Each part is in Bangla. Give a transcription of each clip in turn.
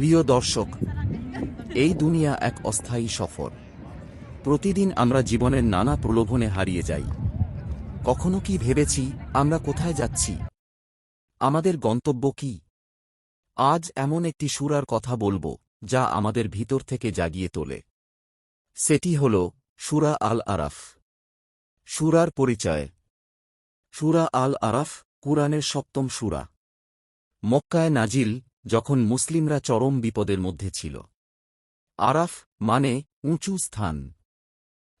প্রিয় দর্শক, এই দুনিয়া এক অস্থায়ী সফর। প্রতিদিন আমরা জীবনের নানা প্রলোভনে হারিয়ে যাই। কখনো কি ভেবেছি আমরা কোথায় যাচ্ছি? আমাদের গন্তব্য কি? আজ এমন একটি সুরার কথা বলব, যা আমাদের ভিতর থেকে জাগিয়ে তোলে। সেটি হল সুরা আল আরাফ সুরার পরিচয়। সুরা আল আরাফ কুরআনের সপ্তম সুরা। মক্কায় নাজিল যখন মুসলিমরা চরম বিপদের মধ্যে ছিল। আরাফ মানে উঁচু স্থান।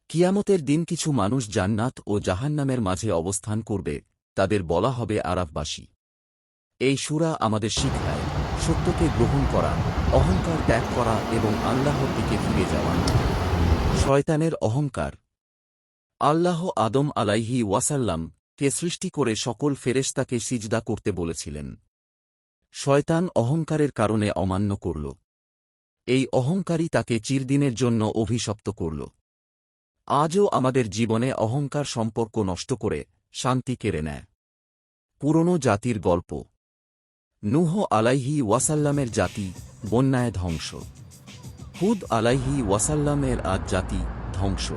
কিয়ামতের দিন কিছু মানুষ জান্নাত ও জাহান্নামের মাঝে অবস্থান করবে, তাদের বলা হবে আরাফবাসী। এই সুরা আমাদের শিখায় সত্যকে গ্রহণ করা, অহংকার ত্যাগ করা এবং আল্লাহর দিকে ফিরে যাওয়া। শয়তানের অহংকার। আল্লাহ আদম আলাইহি ওয়াসাল্লাম কে সৃষ্টি করে সকল ফেরেশতাকে সিজদা করতে বলেছিলেন। শয়তান অহংকারের কারণে অমান্য করল। এই অহংকারই তাকে চিরদিনের জন্য অভিশপ্ত করল। আজও আমাদের জীবনে অহংকার সম্পর্ক নষ্ট করে শান্তি কেড়ে নেয়। পুরনো জাতির গল্প। নুহ আলাইহি ওয়াসাল্লামের জাতি বন্যায় ধ্বংস। হুদ আলাইহি ওয়াসাল্লামের আজ জাতি ধ্বংস।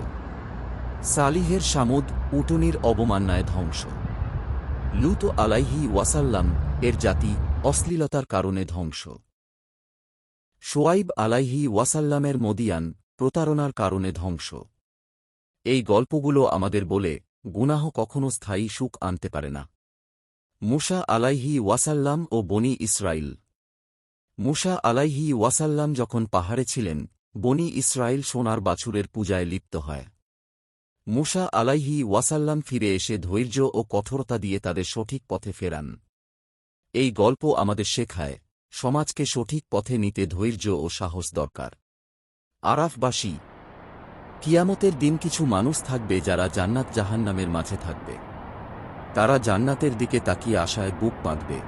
সালিহের সামুদ উটনির অবমান্নায় ধ্বংস। লুত আলাইহি ওয়াসাল্লাম এর জাতি অশ্লীলতার কারণে ধ্বংস। সোয়াইব আলাইহি ওয়াসাল্লামের মদিয়ান প্রতারণার কারণে ধ্বংস। এই গল্পগুলো আমাদের বলে গুনাহ কখনো স্থায়ী সুখ আনতে পারে না। মুসা আলাইহি ওয়াসাল্লাম ও বনি ইসরাইল। মুসা আলাইহি ওয়াসাল্লাম যখন পাহাড়ে ছিলেন, বনি ইসরায়েল সোনার বাছুরের পূজায় লিপ্ত হয়। মুসা আলাইহি ওয়াসাল্লাম ফিরে এসে ধৈর্য ও কঠোরতা দিয়ে তাদের সঠিক পথে ফেরান। এই গল্প আমাদের শেখায়, সমাজকে সঠিক পথে নিতে ধৈর্য ও সাহস দরকার। আরাফবাসী, কিয়ামতের দিন কিছু মানুষ থাকবে যারা জান্নাত জাহান্নামের মাঝে থাকবে। তারা জান্নাতের দিকে তাকিয়ে আশায় বুক বাঁধবে।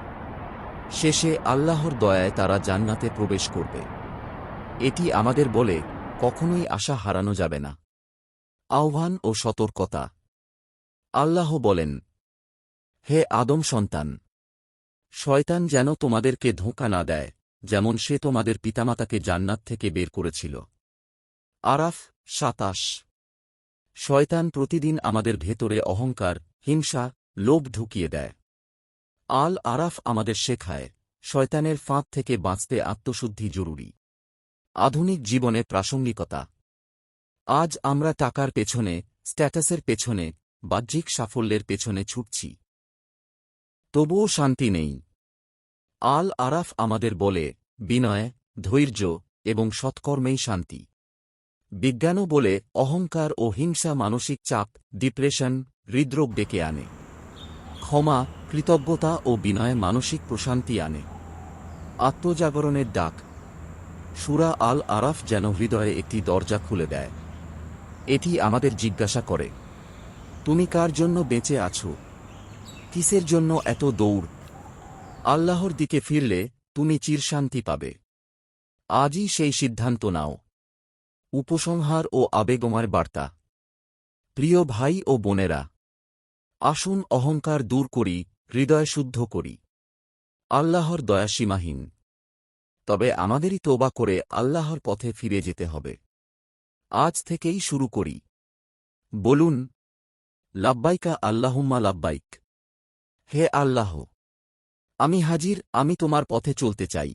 শেষে আল্লাহর দয়ায় তারা জান্নাতে প্রবেশ করবে। এটি আমাদের বলে, কখনোই আশা হারানো যাবে না। আহ্বান ও সতর্কতা। আল্লাহ বলেন, হে আদম সন্তান শয়তান যেন তোমাদেরকে ধোঁকা না দেয়, যেমন সে তোমাদের পিতামাতাকে জান্নাত থেকে বের করেছিল। আরাফ সাতাশ। শয়তান প্রতিদিন আমাদের ভেতরে অহংকার, হিংসা, লোভ ঢুকিয়ে দেয়। আল আরাফ আমাদের শেখায়, শয়তানের ফাঁদ থেকে বাঁচতে আত্মশুদ্ধি জরুরি। আধুনিক জীবনে প্রাসঙ্গিকতা। আজ আমরা টাকার পেছনে, স্ট্যাটাসের পেছনে, বাহ্যিক সাফল্যের পেছনে ছুটছি। তবুও শান্তি নেই। আল আরাফ আমাদের বলে, বিনয়, ধৈর্য এবং সৎকর্মেই শান্তি। বিজ্ঞানও বলে, অহংকার ও হিংসা মানসিক চাপ, ডিপ্রেশন, হৃদরোগ ডেকে আনে। ক্ষমা, কৃতজ্ঞতা ও বিনয় মানসিক প্রশান্তি আনে। আত্মজাগরণের ডাক। সুরা আল আরাফ যেন হৃদয়ে একটি দরজা খুলে দেয়। এটি আমাদের জিজ্ঞাসা করে, তুমি কার জন্য বেঁচে আছো? কিসের জন্য এত দৌড়। আল্লাহর দিকে ফিরলে তুমি চিরশান্তি পাবে। আজই সেই সিদ্ধান্ত নাও। উপসংহার ও আবেগমার বার্তা। প্রিয় ভাই ও বোনেরা, আসুন অহংকার দূর করি, হৃদয় শুদ্ধ করি। আল্লাহর দয়া সীমাহীন। তবে আমাদেরই তোবা করে আল্লাহর পথে ফিরে যেতে হবে। আজ থেকেই শুরু করি। বলুন, লাব্বাইকা আল্লাহুম্মা লাব্বাইক। হে আল্লাহ আমি হাজির আমি তোমার পথে চলতে চাই।